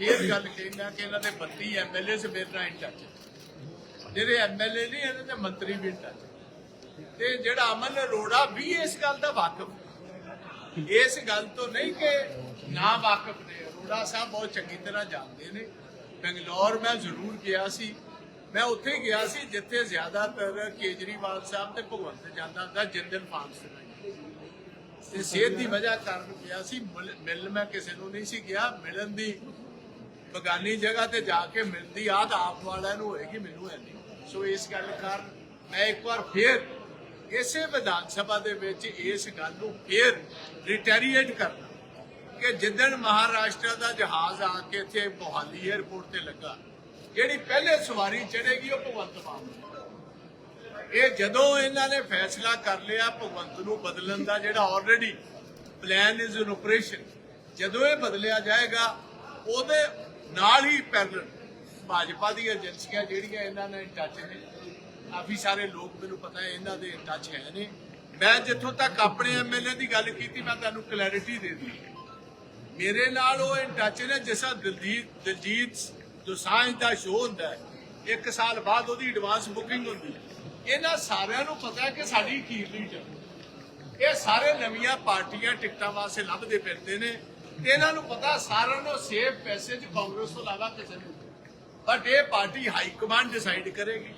ਫੇਰ ਗੱਲ ਕਹਿਣਾ ਕਿ ਇਹਨਾਂ ਦੇ 32 ਐਮਐਲਏ ਸੇ ਮੇਰੇ ਨਾਲ ਟੱਚ ਜਿਹੜੇ ਐਮਐਲਏ ਨਹੀਂ ਇਹਨਾਂ ਦੇ ਮੰਤਰੀ ਵੀ ਟੱਚ ਤੇ ਜਿਹੜਾ ਅਮਨ ਅਰੋੜਾ, ਵੀ ਇਸ ਗੱਲ ਦਾ ਵਾਕਿਫ। ਇਸ ਗੱਲ ਤੋਂ ਨਹੀਂ ਕਿ ਨਾ ਵਾਕਿਫ ਨੇ। ਅਰੋੜਾ ਸਾਹਿਬ ਬਹੁਤ ਚੰਗੀ ਤਰ੍ਹਾਂ ਜਾਣਦੇ ਨੇ। ਬੰਗਲੌਰ ਮੈਂ ਜ਼ਰੂਰ ਗਿਆ ਸੀ। ਮੈਂ ਉੱਥੇ ਗਿਆ ਸੀ ਜਿੱਥੇ ਜ਼ਿਆਦਾਤਰ ਕੇਜਰੀਵਾਲ ਸਾਹਿਬ ਤੇ ਭਗਵੰਤ ਜਾਂਦਾ ਹੁੰਦਾ, ਜਿੰਦਲ ਫਾਰਮਸ ਤੇ ਸਿਹਤ ਦੀ ਵਜ੍ਹਾ ਕਾਰਨ ਗਿਆ ਸੀ। ਮਿਲ- ਮਿਲਣ ਮੈਂ ਕਿਸੇ ਨੂੰ ਨਹੀਂ ਸੀ ਗਿਆ। ਮਿਲਣ ਦੀ ਬਗਾਨੀ ਜਗ੍ਹਾ ਤੇ ਜਾ ਕੇ ਮਿਲਦੀ ਆਦ ਆਪ ਵਾਲਿਆਂ ਨੂੰ ਹੋਏਗੀ, ਮੈਨੂੰ ਹੈ ਨਹੀਂ। ਸੋ ਇਸ ਗੱਲ ਕਾਰਨ ਮੈਂ ਇੱਕ ਵਾਰ ਫੇਰ ਇਸੇ ਵਿਧਾਨ ਸਭਾ ਦੇ ਵਿੱਚ ਇਸ ਗੱਲ ਨੂੰ ਫੇਰ ਰਿਟੈਰੀਏਟ ਕਰਨਾ ਕਿ ਜਿੱਦਣ ਮਹਾਰਾਸ਼ਟਰ ਦਾ ਜਹਾਜ਼ ਆ ਕੇ ਇੱਥੇ ਮੋਹਾਲੀ 에ਅਰਪੋਰਟ ਤੇ ਲੱਗਾ, ਜਿਹੜੀ ਪਹਿਲੇ ਸਵਾਰੀ ਚੜੇਗੀ ਉਹ ਭਗਵੰਤ ਮਾਨ ਇਹ ਜਦੋਂ ਇਹਨਾਂ ਨੇ ਫੈਸਲਾ ਕਰ ਲਿਆ ਭਗਵੰਤ ਨੂੰ ਬਦਲਣ ਦਾ, ਜਿਹੜਾ already plan is in operation ਜਦੋਂ ਇਹ ਬਦਲਿਆ ਜਾਏਗਾ, ਉਹਦੇ ਨਾਲ ਹੀ ਪੈਰਲਲ ਭਾਜਪਾ ਦੀਆਂ ਏਜੰਸੀਆਂ ਜਿਹੜੀਆਂ ਇਹਨਾਂ ਨਾਲ ਟੱਚ ਨੇ, ਕਾਫੀ ਸਾਰੇ ਲੋਕ ਮੈਨੂੰ ਪਤਾ ਹੈ ਇਹਨਾਂ ਦੇ ਟੱਚ ਹੈ ਨੇ। ਮੈਂ ਜਿੱਥੋਂ ਤੱਕ ਆਪਣੇ ਐਮਐਲਏ ਦੀ ਗੱਲ ਕੀਤੀ, ਮੈਂ ਤੁਹਾਨੂੰ ਕਲੈਰਿਟੀ ਦੇ ਦਿੱਤੀ ਮੇਰੇ ਨਾਲ ਉਹ ਇਨ ਟੱਚ ਨੇ, ਜਿਸਾ ਦਿਲਜੀਤ ਦਿਲਜੀਤ ਦੋਸਾਂਝ ਦਾ ਸ਼ੋਅ ਹੁੰਦਾ ਇੱਕ ਸਾਲ ਬਾਅਦ ਉਹਦੀ ਐਡਵਾਂਸ ਬੁਕਿੰਗ ਹੁੰਦੀ ਇਹਨਾਂ ਸਾਰਿਆਂ ਨੂੰ ਪਤਾ ਹੈ ਕਿ ਸਾਡੀ ਕੀ ਲੀਡ ਹੈ ਇਹ ਸਾਰੇ ਨਵੀਆਂ ਪਾਰਟੀਆਂ ਟਿਕਟਾਂ ਵਾਸਤੇ ਲੱਭਦੇ ਫਿਰਦੇ ਨੇ। ਇਹਨਾਂ ਨੂੰ ਪਤਾ ਸਾਰਿਆਂ ਨੂੰ ਸੇਫ ਪੈਸੇ ਚ ਕਾਂਗਰਸ ਤੋਂ ਇਲਾਵਾ ਕਿਸੇ ਨੂੰ ਬਟ ਇਹ ਪਾਰਟੀ ਹਾਈ ਕਮਾਂਡ ਡਿਸਾਈਡ ਕਰੇਗੀ।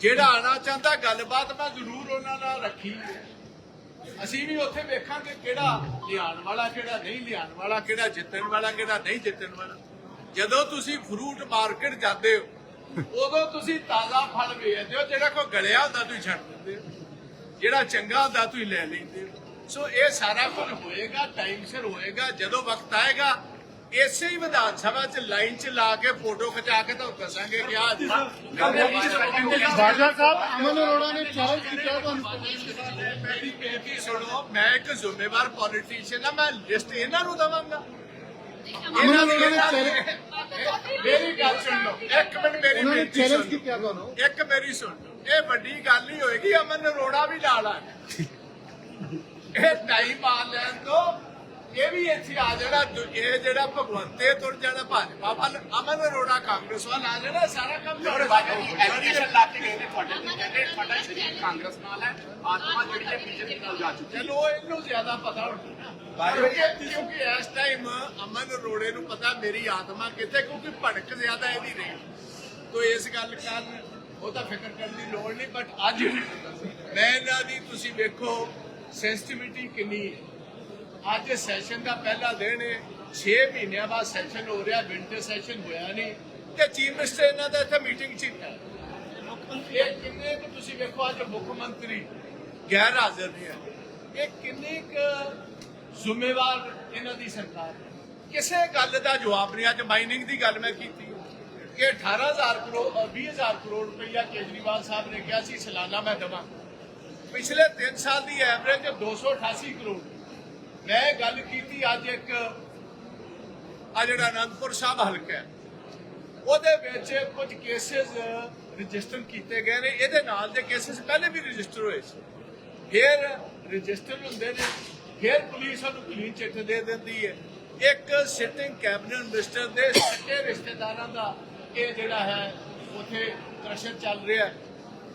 ਜਿਹੜਾ ਆਣਾ ਚਾਹੁੰਦਾ, ਗੱਲਬਾਤ ਮੈਂ ਜ਼ਰੂਰ ਉਹਨਾਂ ਨਾਲ ਰੱਖੀ ਅਸੀਂ ਵੀ ਉੱਥੇ ਵੇਖਾਂਗੇ ਕਿਹੜਾ ਲਿਆਉਣ ਵਾਲਾ, ਕਿਹੜਾ ਨਹੀਂ ਲਿਆਉਣ ਵਾਲਾ, ਕਿਹੜਾ ਜਿੱਤਣ ਵਾਲਾ, ਕਿਹੜਾ ਨਹੀਂ ਜਿੱਤਣ ਵਾਲਾ। ਜਦੋਂ ਤੁਸੀਂ ਫਰੂਟ ਮਾਰਕੀਟ ਜਾਂਦੇ ਹੋ, ਉਦੋਂ ਤੁਸੀਂ ਤਾਜ਼ਾ ਫਲ ਵੇਚਦੇ ਹੋ, ਜਿਹੜਾ ਕੋਈ ਗਲਿਆ ਹੁੰਦਾ ਤੁਸੀਂ ਛੱਡ ਦਿੰਦੇ ਹੋ। ਜਿਹੜਾ ਚੰਗਾ ਹੁੰਦਾ ਤੁਸੀਂ ਲੈ ਲੈਂਦੇ ਹੋ। ਸੋ ਇਹ ਸਾਰਾ ਕੁਝ ਹੋਏਗਾ ਟਾਈਮ ਸਿਰ ਹੋਏਗਾ ਜਦੋਂ ਵਕਤ ਆਏਗਾ ਇਸੇ ਹੀ ਵਿਧਾਨ ਸਭਾ ਚ ਲਾਈਨ ਚ ਲਾ ਕੇ ਫੋਟੋ ਖਿਚਾ ਕੇ ਤੁਹਾਨੂੰ ਦੱਸਾਂਗੇ ਕਿ ਆਹ ਬਾਜਵਾ ਸਾਹਿਬ ਅਮਨ ਅਰੋੜਾ ਨੇ ਚੈਲੰਜ ਕੀਤਾ ਤੁਹਾਨੂੰ ਮੇਰੀ ਬੇਨਤੀ ਸੁਣੋ ਮੈਂ ਇੱਕ ਜ਼ਿੰਮੇਵਾਰ ਪੋਲੀਟੀਸ਼ੀਅਨ ਆ ਮੈਂ ਲਿਸਟ ਇਹਨਾਂ ਨੂੰ ਦਵਾਂਗਾ ਅਮਨ ਅਰੋੜਾ ਨੇ ਚੈਲੰਜ ਮੇਰੀ ਗੱਲ ਸੁਣ ਲਓ ਇੱਕ ਮਿੰਟ ਮੇਰੀ ਬੇਨਤੀ ਸੁਣ ਇੱਕ ਮੇਰੀ ਸੁਣ ਲਓ ਇਹ ਵੱਡੀ ਗੱਲ ਨਹੀਂ ਹੋਏਗੀ ਅਮਨ ਅਰੋੜਾ ਵੀ ਨਾਲ ਆ ਇਹ ਟਾਈਮ ਆ ਲੈਣ ਤੋਂ ਇਹ ਵੀ ਇੱਥੇ ਆ ਜਾਣਾ ਇਹ ਜਿਹੜਾ ਭਗਵੰਤੇ ਤੁਰ ਜਾਣਾ ਭਾਜਪਾ ਵੱਲ ਅਮਨ ਅਰੋੜਾ ਕਾਂਗਰਸ ਵੱਲ ਆ ਜਾਣਾ ਸਾਰਾ ਕੰਮ ਬਾਜਾ ਜੀ ਐਲੀਗੇਸ਼ਨ ਲਾ ਕੇ ਗਏ ਨੇ ਤੁਹਾਡੇ ਤੇ। ਕਹਿੰਦੇ ਤੁਹਾਡਾ ਸ਼ਰੀਰ ਕਾਂਗਰਸ ਨਾਲ ਹੈ ਆਤਮਾ ਜਿਹੜੀ ਹੈ ਬੀਜੇਪੀ ਨਾਲ ਜਾ ਚੁੱਕੀ ਹੈ। ਚਲੋ ਇਹਨੂੰ ਜ਼ਿਆਦਾ ਪਤਾ ਹੁੰਦਾ ਕਿਉਂਕਿ ਕਿਉਂਕਿ ਇਸ ਟਾਈਮ ਅਮਨ ਅਰੋੜੇ ਨੂੰ ਪਤਾ ਮੇਰੀ ਆਤਮਾ ਕਿੱਥੇ ਕਿਉਂਕਿ ਭੜਕ ਜ਼ਿਆਦਾ ਇਹਦੀ ਰਹੀ। ਤੋ ਇਸ ਗੱਲ ਕਾਰਨ ਉਹ ਤਾਂ ਫਿਕਰ ਕਰਨ ਦੀ ਲੋੜ ਨਹੀਂ ਬਟ ਅੱਜ ਮੈਂ ਇਹਨਾਂ ਦੀ ਤੁਸੀਂ ਵੇਖੋ ਸੈਂਸਿਟੀਵਿਟੀ ਕਿੰਨੀ ਅੱਜ ਸੈਸ਼ਨ ਦਾ ਪਹਿਲਾ ਦਿਨ ਹੈ। 6 ਮਹੀਨਿਆਂ ਬਾਅਦ ਸੈਸ਼ਨ ਹੋ ਰਿਹਾ ਵਿੰਟਰ ਸੈਸ਼ਨ ਹੋਇਆ ਨਹੀਂ। ਤੇ ਚੀਫ ਮਿਨਿਸਟਰ ਇਹਨਾਂ ਦਾ ਇੱਥੇ ਮੀਟਿੰਗ ਚ ਹੈ ਇਹ ਕਿੰਨੇ ਕੁ ਤੁਸੀਂ ਵੇਖੋ ਅੱਜ ਮੁੱਖ ਮੰਤਰੀ ਗੈਰ ਹਾਜ਼ਰ ਨੇ ਇਹ ਕਿੰਨੇ ਕੁ ਜ਼ਿੰਮੇਵਾਰ ਇਹਨਾਂ ਦੀ ਸਰਕਾਰ ਕਿਸੇ ਗੱਲ ਦਾ ਜਵਾਬ ਨਹੀਂ। ਅੱਜ ਮਾਈਨਿੰਗ ਦੀ ਗੱਲ ਮੈਂ ਕੀਤੀ ਕਿ 18000 ਕਰੋੜ ਅ, 20000 ਕਰੋੜ ਰੁਪਈਆ ਕੇਜਰੀਵਾਲ ਸਾਹਿਬ ਨੇ ਕਿਹਾ ਸੀ ਸਾਲਾਨਾ ਮੈਂ ਦੇਵਾਂ। ਪਿਛਲੇ 3 ਸਾਲ ਦੀ ਐਵਰੇਜ 288 ਕਰੋੜ। ਮੈਂ ਗੱਲ ਕੀਤੀ ਅੱਜ ਇੱਕ, ਆ ਜਿਹੜਾ ਅਨੰਦਪੁਰ ਸਾਹਿਬ ਹਲਕਾ ਹੈ, ਉਹਦੇ ਵਿੱਚ ਕੁਝ ਕੇਸਿਸ ਰਜਿਸਟਰ ਕੀਤੇ ਗਏ ਨੇ। ਇਹਦੇ ਨਾਲ ਦੇ ਕੇਸਿਸ ਪਹਿਲੇ ਵੀ ਰਜਿਸਟਰ ਹੋਏ ਸੀ। ਫਿਰ ਰਜਿਸਟਰ ਹੁੰਦੇ ਨੇ, ਫਿਰ ਪੁਲਿਸ ਉਹਨੂੰ ਕਲੀਨ ਚਿੱਟ ਦੇ ਦਿੰਦੀ ਹੈ। ਇੱਕ ਸਿਟਿੰਗ ਕੈਬਨਿਟ ਮਿਨਿਸਟਰ ਦੇ ਸੱਚੇ ਰਿਸ਼ਤੇਦਾਰਾਂ ਦਾ ਇਹ ਜਿਹੜਾ ਹੈ, ਉਥੇ ਕ੍ਰਸ਼ਰ ਚੱਲ ਰਿਹਾ ਹੈ।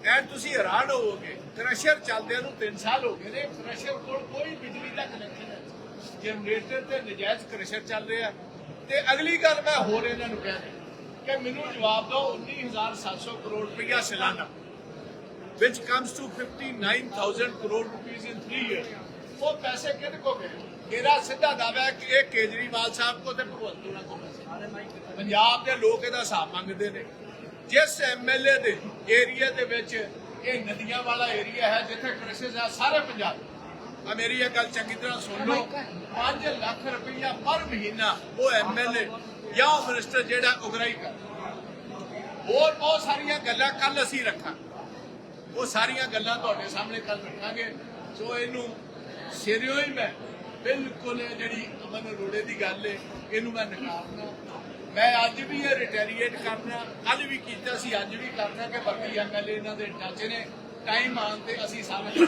ਐਂਡ ਤੁਸੀਂ ਹੈਰਾਨ ਹੋਵੋਗੇ, ਕ੍ਰਸ਼ਰ ਚੱਲਦਿਆਂ ਨੂੰ 3 ਸਾਲ ਹੋ ਗਏ ਨੇ, ਕ੍ਰਸ਼ਰ ਕੋਲ ਕੋਈ ਬਿਜਲੀ ਦਾ ਕਨੈਕਸ਼ਨ ਹੈ ਜਨਰੇਟਰ ਤੇ ਨਜਾਇਜ਼ ਕ੍ਰਸ਼ਰ ਚੱਲ ਰਿਹਾ। ਤੇ ਅਗਲੀ ਗੱਲ ਮੈਂ ਹੋਰ ਇਹਨਾਂ ਨੂੰ ਕਹਿ ਰਿਹਾ ਕਿ ਮੈਨੂੰ ਜਵਾਬ ਦਿਓ 19700 ਕਰੋੜ ਰੁਪਇਆ ਸਾਲਾਨਾ। Which comes to 59000 crore rupees in 3 years ਉਹ ਪੈਸੇ ਕਿਹਦੇ ਕੋ ਗਏ? ਮੇਰਾ ਸਿੱਧਾ ਦਾਅਵਾ ਹੈ ਕਿ ਇਹ ਕੇਜਰੀਵਾਲ ਸਾਹਿਬ ਕੋ ਤੇ ਭਗਵੰਤ ਮਾਨ ਕੋ ਪੈਸੇ। ਪੰਜਾਬ ਦੇ ਲੋਕ ਇਹਦਾ ਹਿਸਾਬ ਮੰਗਦੇ ਨੇ। ਜਿਸ ਐਮਐਲਏ ਦੇ ਏਰੀਆ ਦੇ ਵਿੱਚ ਇਹ ਨਦੀਆਂ ਵਾਲਾ ਏਰੀਆ ਹੈ ਜਿੱਥੇ ਕ੍ਰਿਸਿਸ ਹੈ ਸਾਰੇ ਪੰਜਾਬ ਆ ਮੇਰੀ ਇਹ ਗੱਲ ਚੰਗੀ ਤਰ੍ਹਾਂ ਸੁਣ ਲਓ। 5 ਲੱਖ ਰੁਪਈਆ ਪਰ ਮਹੀਨਾ ਉਹ ਐਮਐਲਏ ਜਾਂ ਉਹ ਮਿਨਿਸਟਰ ਜਿਹੜਾ ਉਗਰਾਈ ਕਰ। ਹੋਰ ਬਹੁਤ ਸਾਰੀਆਂ ਗੱਲਾਂ ਕੱਲ ਅਸੀਂ ਰੱਖਾਂਗੇ। ਉਹ ਸਾਰੀਆਂ ਗੱਲਾਂ ਤੁਹਾਡੇ ਸਾਹਮਣੇ ਕੱਲ ਰੱਖਾਂਗੇ। ਸੋ ਇਹਨੂੰ ਸਿਰਿਓ ਹੀ ਮੈਂ ਬਿਲਕੁਲ ਜਿਹੜੀ ਅਮਨ ਅਰੋੜੇ ਦੀ ਗੱਲ ਹੈ ਇਹਨੂੰ ਮੈਂ ਨਕਾਰਨਾ। ਮੈਂ ਅੱਜ ਵੀ ਇਹ ਰਿਟੈਰੀਏਟ ਕਰਨਾ ਕੱਲ ਵੀ ਕੀਤਾ ਸੀ, ਅੱਜ ਵੀ ਕਰਨਾ ਕਿ ਬਾਕੀ ਐਮਐਲਏ ਇਹਨਾਂ ਦੇ ਟੱਚ ਨੇ। ਟਾਈਮ ਆਉਣ ਤੇ ਅਸੀਂ ਸਾਰੇ